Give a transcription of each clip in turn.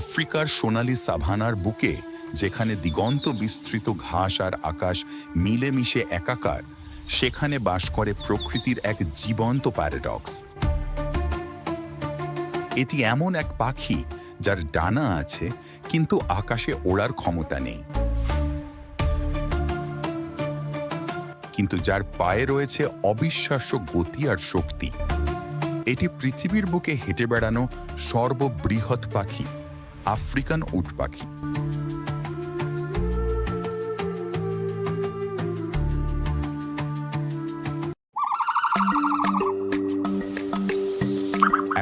আফ্রিকার সোনালি সাভানার বুকে, যেখানে দিগন্ত বিস্তৃত ঘাস আর আকাশ মিলেমিশে একাকার, সেখানে বাস করে প্রকৃতির এক জীবন্ত প্যারাডক্স এটি এমন এক পাখি যার ডানা আছে, কিন্তু আকাশে ওড়ার ক্ষমতা নেই। কিন্তু যার পায়ে রয়েছে অবিশ্বাস্য গতি আর শক্তি। এটি পৃথিবীর বুকে হেঁটে বেড়ানো সর্ববৃহৎ পাখি। আফ্রিকান উট পাখি।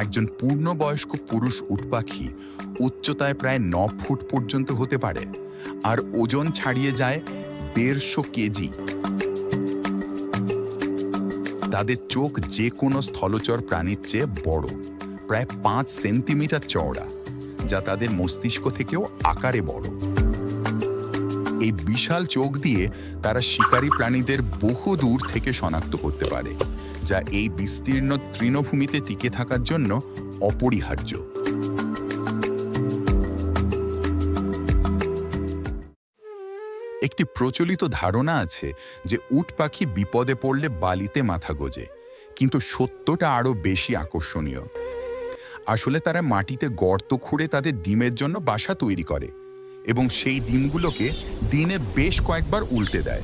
একজন পূর্ণবয়স্ক পুরুষ উট পাখি উচ্চতায় প্রায় ন ফুট পর্যন্ত হতে পারে, আর ওজন ছাড়িয়ে যায় দেড়শো কেজি। তাদের চোখ যে কোনো স্থলচর প্রাণীর চেয়ে বড়, প্রায় পাঁচ সেন্টিমিটার চওড়া। যা তাদের মস্তিষ্ক থেকেও আকারে বড়। এই বিশাল চোখ দিয়ে তারা শিকারী প্রাণীদের বহু দূর থেকে শনাক্ত করতে পারে, যা এই বিস্তীর্ণ তৃণভূমিতে টিকে থাকার জন্য অপরিহার্য। একটি প্রচলিত ধারণা আছে যে উট পাখি বিপদে পড়লে বালিতে মাথা গোজে, কিন্তু সত্যটা আরও বেশি আকর্ষণীয়। আসলে তারা মাটিতে গর্ত খুঁড়ে তাদের ডিমের জন্য বাসা তৈরি করে এবং সেই ডিমগুলোকে দিনে বেশ কয়েকবার উল্টে দেয়।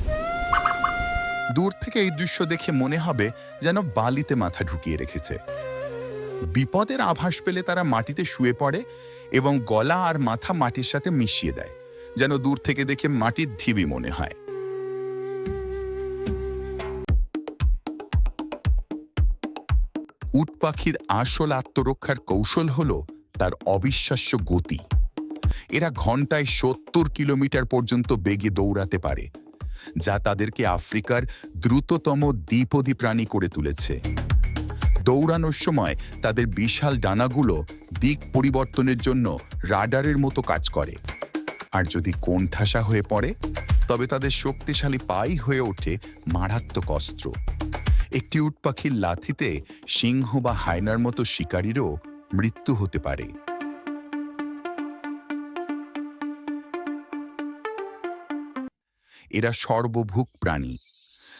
দূর থেকে এই দৃশ্য দেখে মনে হবে যেন বালিতে মাথা ঢুকিয়ে রেখেছে। বিপদের আভাস পেলে তারা মাটিতে শুয়ে পড়ে এবং গলা আর মাথা মাটির সাথে মিশিয়ে দেয়, যেন দূর থেকে দেখে মাটির ঢিবি মনে হয়। উট পাখির আসল আত্মরক্ষার কৌশল হল তার অবিশ্বাস্য গতি। এরা ঘন্টায় সত্তর কিলোমিটার পর্যন্ত বেগে দৌড়াতে পারে, যা তাদেরকে আফ্রিকার দ্রুততম দ্বিপদী প্রাণী করে তুলেছে। দৌড়ানোর সময় তাদের বিশাল ডানাগুলো দিক পরিবর্তনের জন্য রাডারের মতো কাজ করে। আর যদি কোণঠাসা হয়ে পড়ে, তবে তাদের শক্তিশালী পাই হয়ে ওঠে মারাত্মক অস্ত্র। একটি উট পাখির লাথিতে সিংহ বা হায়নার মতো শিকারীরও মৃত্যু হতে পারে। এরা সর্বভুক প্রাণী।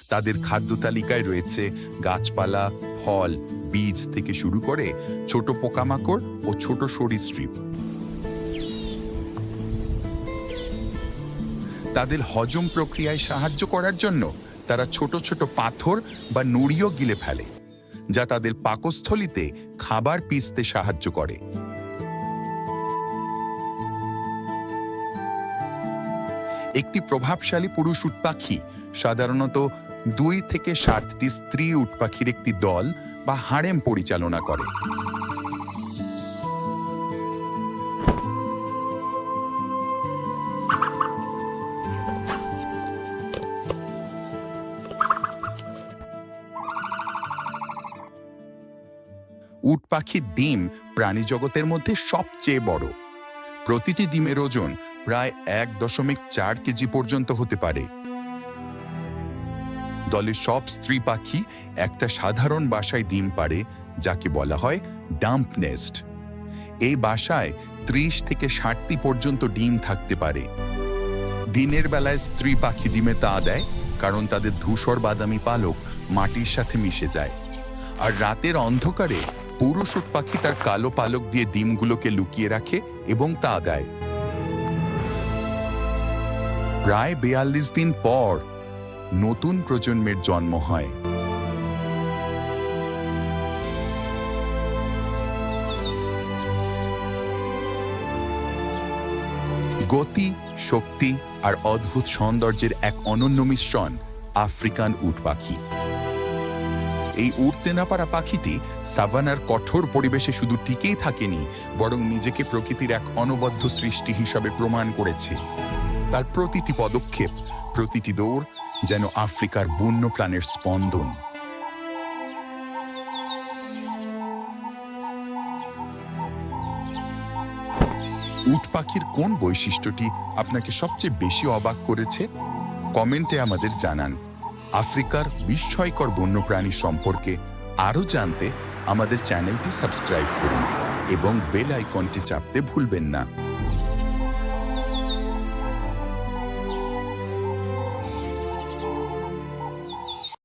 তাদের খাদ্য তালিকায় রয়েছে গাছপালা, ফল, বীজ থেকে শুরু করে ছোট পোকামাকড় ও ছোট সরীসৃপ। তাদের হজম প্রক্রিয়ায় সাহায্য করার জন্য তারা ছোট ছোট পাথর বা নুড়িও গিলে ফেলে, যা তাদের পাকস্থলিতে খাবার পিসতে সাহায্য করে। একটি প্রভাবশালী পুরুষ উটপাখি, সাধারণত দুই থেকে সাতটি স্ত্রী উটপাখির একটি দল বা হারেম পরিচালনা করে। উট পাখির ডিম প্রাণী জগতের মধ্যে সবচেয়ে বড়। প্রতিটি ডিমের ওজন প্রায় এক দশমিক চার কেজি পর্যন্ত হতে পারে। দলের সব স্ত্রী পাখি একটা সাধারণ বাসায় ডিম পারে যাকে বলা হয় ডাম্প নেস্ট। এই বাসায় ত্রিশ থেকে ষাটটি পর্যন্ত ডিম থাকতে পারে। দিনের বেলায় স্ত্রী পাখি ডিমে তা দেয়, কারণ তাদের ধূসর বাদামি পালক মাটির সাথে মিশে যায়। আর রাতের অন্ধকারে পুরুষ উট পাখি তার কালো পালক দিয়ে ডিমগুলোকে লুকিয়ে রাখে এবং তা দেয় প্রায় বেয়াল্লিশ দিন পর নতুন প্রজন্মের জন্ম হয়। গতি, শক্তি আর অদ্ভুত সৌন্দর্যের এক অনন্য মিশ্রণ আফ্রিকান উট পাখি। এই উড়তে না পারা পাখিটি সাভানার কঠোর পরিবেশে শুধু টিকেই থাকেনি, বরং নিজেকে প্রকৃতির এক অনবদ্য সৃষ্টি হিসাবে প্রমাণ করেছে। তার প্রতিটি পদক্ষেপ, প্রতিটি দৌড় যেন আফ্রিকার বন্য প্রাণের স্পন্দন। উট পাখির কোন বৈশিষ্ট্যটি আপনাকে সবচেয়ে বেশি অবাক করেছে? কমেন্টে আমাদের জানান। আফ্রিকার বিস্ময়কর বন্যপ্রাণী সম্পর্কে আরও জানতে আমাদের চ্যানেলটি সাবস্ক্রাইব করুন এবং বেল আইকনটি চাপতে ভুলবেন না।